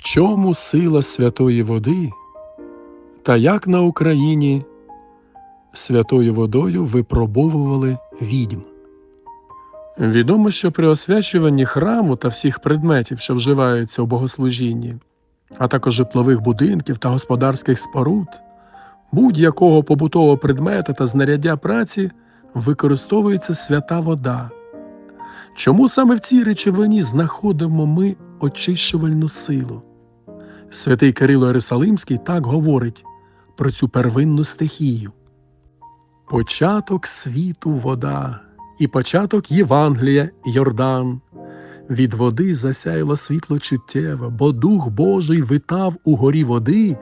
В чому сила святої води, та як на Україні святою водою випробовували відьм? Відомо, що при освячуванні храму та всіх предметів, що вживаються у богослужінні, а також житлових будинків та господарських споруд, будь-якого побутового предмета та знаряддя праці використовується свята вода. Чому саме в цій речовині знаходимо ми очищувальну силу? Святий Кирило Єрусалимський так говорить про цю первинну стихію. Початок світу вода, і початок Євангелія Йордан. Від води засяяло світло чуттєве, бо Дух Божий витав у горі води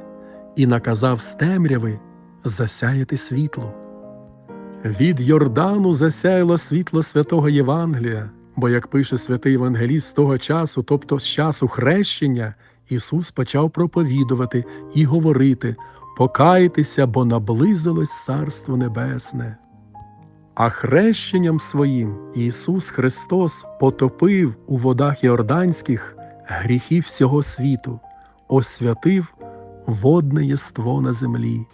і наказав з темряви засяяти світло. Від Йордану засяяло світло святого Євангелія, бо, як пише святий Євангеліст з того часу, тобто з часу хрещення, Ісус почав проповідувати і говорити Покайтеся, бо наблизилось Царство Небесне. А хрещенням своїм Ісус Христос потопив у водах Йорданських гріхи всього світу, освятив водне єство на землі.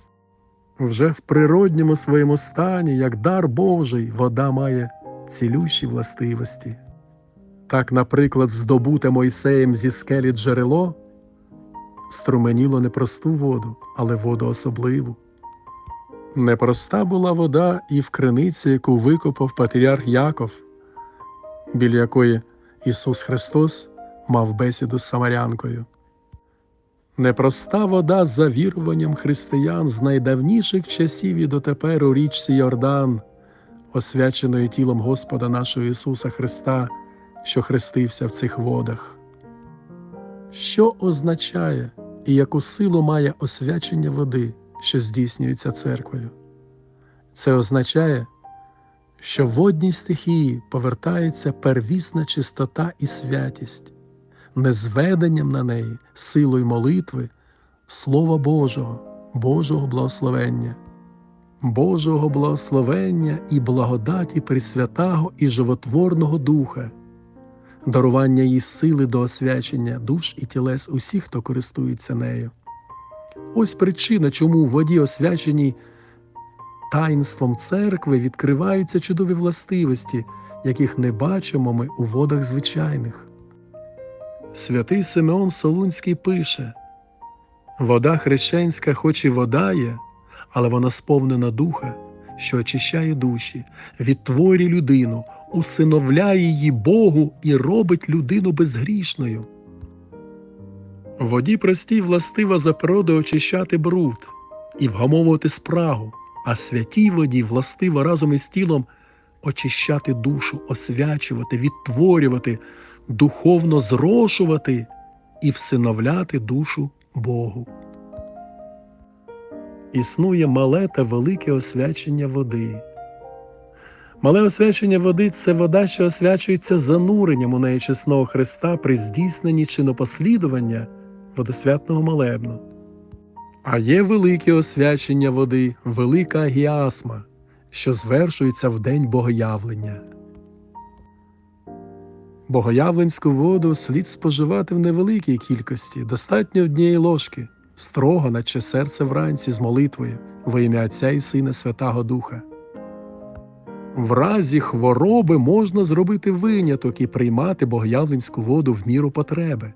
Вже в природньому своєму стані, як дар Божий, вода має цілющі властивості. Так, наприклад, здобуте Мойсеєм зі скелі джерело струменіло не просту воду, але воду особливу. Непроста була вода і в криниці, яку викопав патріарх Яков, біля якої Ісус Христос мав бесіду з Самарянкою. Непроста вода за віруванням християн з найдавніших часів і дотепер у річці Йордан, освяченою тілом Господа нашого Ісуса Христа, що хрестився в цих водах. Що означає і яку силу має освячення води, що здійснюється церквою? Це означає, що в водній стихії повертається первісна чистота і святість, не зведенням на неї, силою молитви, Слова Божого, Божого благословення, Божого благословення і благодаті Пресвятого і животворного Духа, дарування їй сили до освячення душ і тілес усіх, хто користується нею. Ось причина, чому у воді освяченій таїнством церкви відкриваються чудові властивості, яких не бачимо ми у водах звичайних. Святий Симеон Солунський пише Вода хрещенська, хоч і вода є, але вона сповнена духа, що очищає душі, відтворює людину, усиновляє її Богу і робить людину безгрішною. Воді простій властива за природу очищати бруд і вгамовувати спрагу, а святій воді властиво разом із тілом очищати душу, освячувати, відтворювати, духовно зрошувати і всиновляти душу Богу. Існує мале та велике освячення води. Мале освячення води це вода, що освячується зануренням у неї чесного Христа при здійсненні чинопослідування водосвятного молебну. А є велике освячення води, велика агіасма, що звершується в день богоявлення. Богоявленську воду слід споживати в невеликій кількості, достатньо однієї ложки, строго, наче серце вранці з молитвою во ім'я Отця і Сина Святого Духа. В разі хвороби можна зробити виняток і приймати богоявленську воду в міру потреби.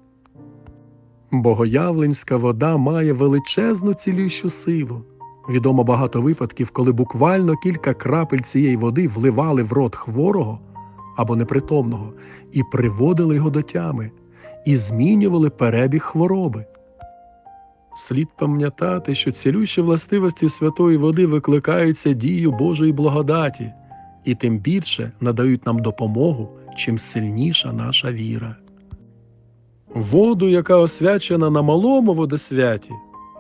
Богоявленська вода має величезну цілющу силу. Відомо багато випадків, коли буквально кілька крапель цієї води вливали в рот хворого або непритомного і приводили його до тями, і змінювали перебіг хвороби. Слід пам'ятати, що цілющі властивості святої води викликаються дією Божої благодаті і тим більше надають нам допомогу, чим сильніша наша віра. Воду, яка освячена на малому водосвяті,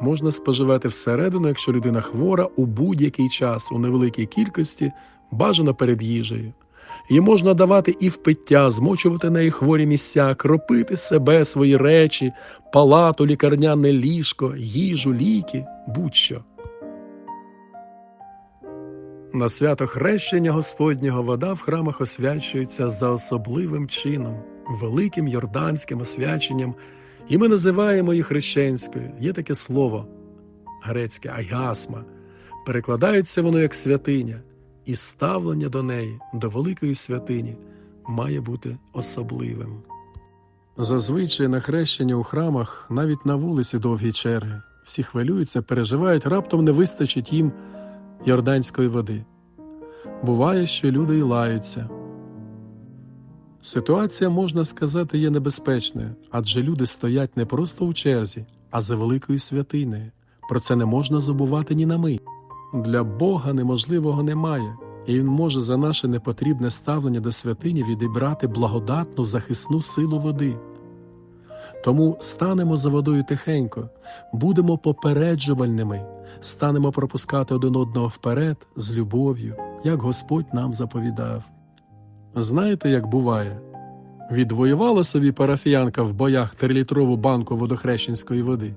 можна споживати всередину, якщо людина хвора у будь-який час у невеликій кількості, бажано перед їжею. Її можна давати і в пиття, змочувати неї хворі місця, кропити себе, свої речі, палату, лікарняне ліжко, їжу, ліки, будь-що. На свято хрещення Господнього вода в храмах освячується за особливим чином, великим йорданським освяченням, І ми називаємо її хрещенською. Є таке слово грецьке айгасма. Перекладається воно як святиня, і ставлення до неї, до великої святині, має бути особливим. Зазвичай на хрещення у храмах навіть на вулиці довгі черги. Всі хвилюються, переживають, раптом не вистачить їм йорданської води. Буває, що люди і лаються. Ситуація, можна сказати, є небезпечною, адже люди стоять не просто у черзі, а за великою святинею. Про це не можна забувати ні на мить. Для Бога неможливого немає, і Він може за наше непотрібне ставлення до святині відібрати благодатну захисну силу води. Тому станемо за водою тихенько, будемо попереджувальними, станемо пропускати один одного вперед з любов'ю, як Господь нам заповідав. Знаєте, як буває? Відвоювала собі парафіянка в боях трилітрову банку водохрещенської води,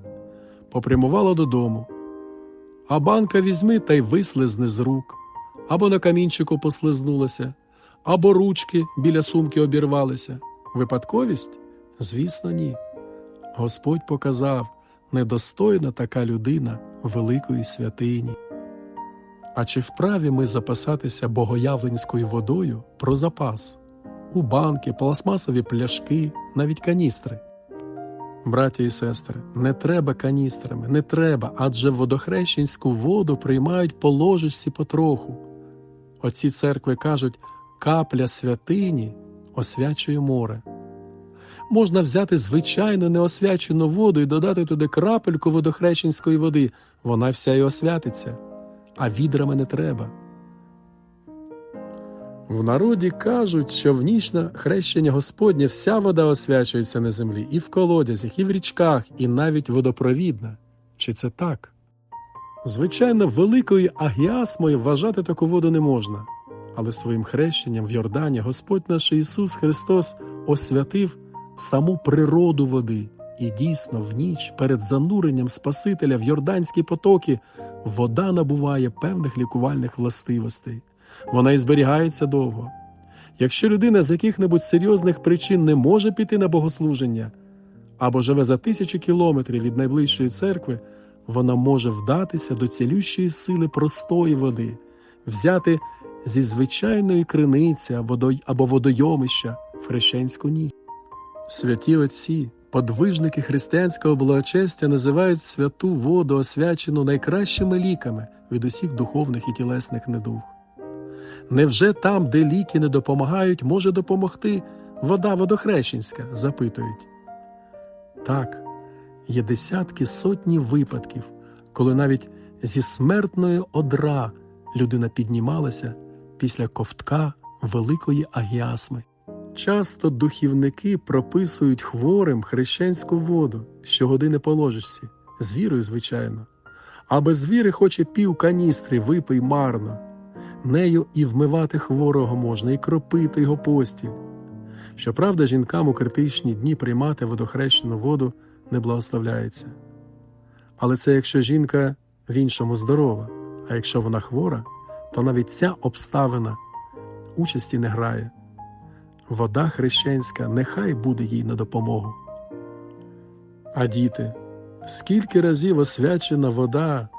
попрямувала додому, а банка візьми та й вислизне з рук, або на камінчику послизнулася, або ручки біля сумки обірвалися. Випадковість? Звісно, ні. Господь показав, недостойна така людина великої святині. А чи вправі ми запасатися богоявленською водою про запас? У банки, пластмасові пляшки, навіть каністри. Браті і сестри, не треба каністрами, не треба, адже водохрещенську воду приймають по ложечці потроху. Оці церкви кажуть, капля святині освячує море. Можна взяти звичайну неосвячену воду і додати туди крапельку водохрещенської води, вона вся й освятиться, а відрами не треба. В народі кажуть, що в ніч на хрещення Господнє вся вода освячується на землі, і в колодязях, і в річках, і навіть водопровідна. Чи це так? Звичайно, великою агіасмою вважати таку воду не можна, але своїм хрещенням в Йордані Господь наш Ісус Христос освятив саму природу води, і дійсно в ніч перед зануренням Спасителя в Йорданські потоки вода набуває певних лікувальних властивостей. Вона і зберігається довго. Якщо людина з яких-небудь серйозних причин не може піти на богослуження або живе за тисячі кілометрів від найближчої церкви, вона може вдатися до цілющої сили простої води, взяти зі звичайної криниці або, водойомища в хрещенську ніч. Святі отці, подвижники християнського благочестя називають святу воду, освячену найкращими ліками від усіх духовних і тілесних недуг. Невже там, де ліки не допомагають, може допомогти вода водохрещенська? запитують. Так, є десятки сотні випадків, коли навіть зі смертної одра людина піднімалася після ковтка великої агіасми. Часто духівники прописують хворим хрещенську воду, щогодини по ложечці, з вірою, звичайно. А без віри хоче пів каністри випий марно. Нею і вмивати хворого можна, і кропити його постіль. Щоправда, жінкам у критичні дні приймати водохрещену воду не благословляється. Але це якщо жінка в іншому здорова, а якщо вона хвора, то навіть ця обставина участі не грає. Вода хрещенська нехай буде їй на допомогу. А діти, скільки разів освячена вода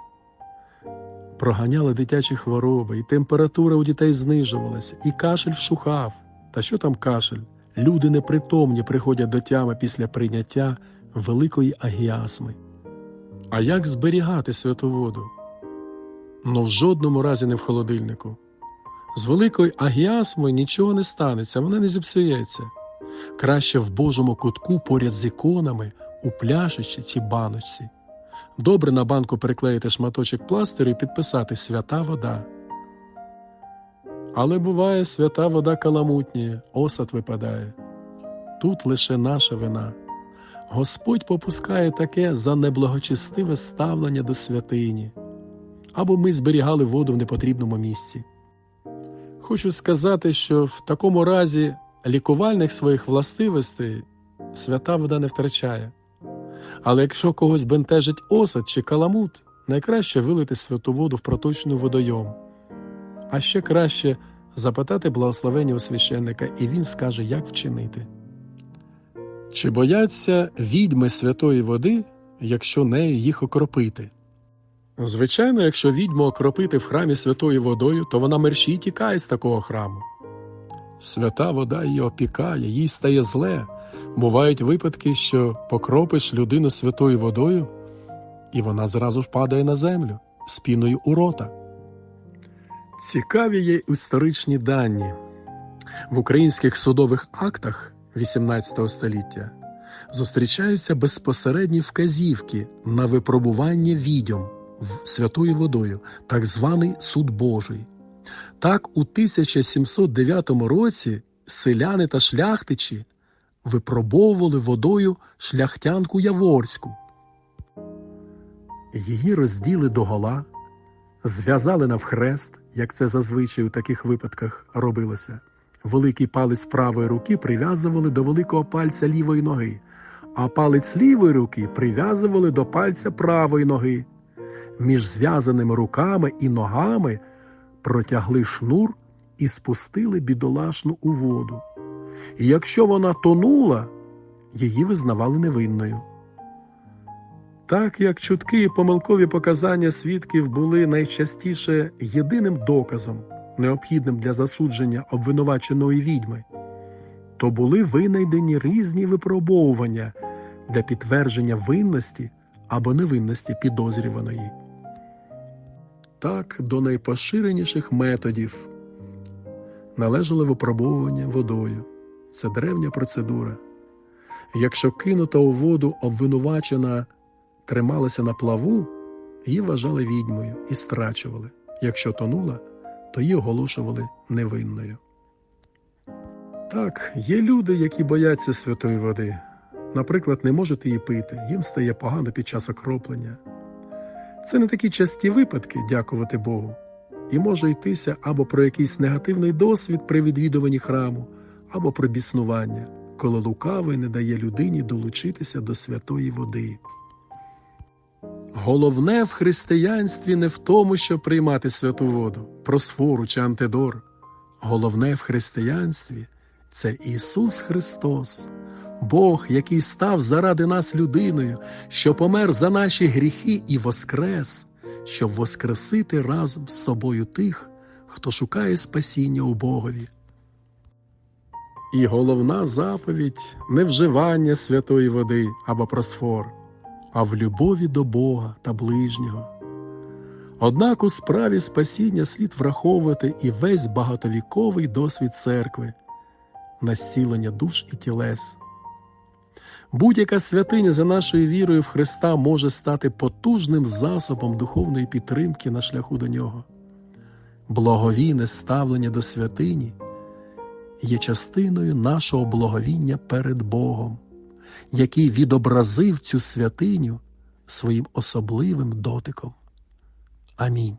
проганяла дитячі хвороби, і температура у дітей знижувалася, і кашель вшухав. Та що там кашель? Люди непритомні приходять до тями після прийняття великої агіасми. А як зберігати святу воду? Ну в жодному разі не в холодильнику. З великою агіасмою нічого не станеться, вона не зіпсується. Краще в Божому кутку поряд з іконами, у пляшечці чи баночці. Добре на банку приклеїти шматочок пластиру і підписати свята вода. Але буває, свята вода каламутніє, осад випадає. Тут лише наша вина. Господь попускає таке за неблагочестиве ставлення до святині, або ми зберігали воду в непотрібному місці. Хочу сказати, що в такому разі лікувальних своїх властивостей свята вода не втрачає. Але якщо когось бентежить осад чи каламут, найкраще вилити святу воду в проточну водойом. А ще краще запитати благословення у священника, і він скаже, як вчинити. Чи бояться відьми святої води, якщо нею їх окропити? Звичайно, якщо відьму окропити в храмі святою водою, то вона мерщій тікає з такого храму. Свята вода її опікає, їй стає зле. Бувають випадки, що покропиш людину святою водою, і вона зразу ж падає на землю з піною у рота. Цікаві є історичні дані. В українських судових актах XVIII століття зустрічаються безпосередні вказівки на випробування відьом святою водою, так званий суд Божий. Так, у 1709 році селяни та шляхтичі випробовували водою шляхтянку Яворську. Її розділи догола, зв'язали навхрест, як це зазвичай у таких випадках робилося. Великий палець правої руки прив'язували до великого пальця лівої ноги, а палець лівої руки прив'язували до пальця правої ноги. Між зв'язаними руками і ногами протягли шнур і спустили бідолашну у воду. І якщо вона тонула, її визнавали невинною. Так як чутки і помилкові показання свідків були найчастіше єдиним доказом, необхідним для засудження обвинуваченої відьми, то були винайдені різні випробовування для підтвердження винності або невинності підозрюваної. Так, до найпоширеніших методів належало випробовування водою. Це древня процедура. Якщо кинута у воду обвинувачена трималася на плаву, її вважали відьмою і страчували. Якщо тонула, то її оголошували невинною. Так, є люди, які бояться святої води. Наприклад, не можуть її пити, їм стає погано під час окроплення. Це не такі часті випадки, дякувати Богу, і може йтися або про якийсь негативний досвід при відвідуванні храму, або про біснування, коли лукавий не дає людині долучитися до святої води. Головне в християнстві не в тому, щоб приймати святу воду, просфору чи антидор. Головне в християнстві це Ісус Христос, Бог, який став заради нас людиною, що помер за наші гріхи і воскрес, щоб воскресити разом з собою тих, хто шукає спасіння у Богові. І головна заповідь не вживання святої води або просфор, а в любові до Бога та ближнього. Однак у справі спасіння слід враховувати і весь багатовіковий досвід церкви, насілення душ і тілес. Будь-яка святиня за нашою вірою в Христа може стати потужним засобом духовної підтримки на шляху до нього. Благовійне ставлення до святині є частиною нашого благовіння перед Богом, який відобразив цю святиню своїм особливим дотиком. Амінь.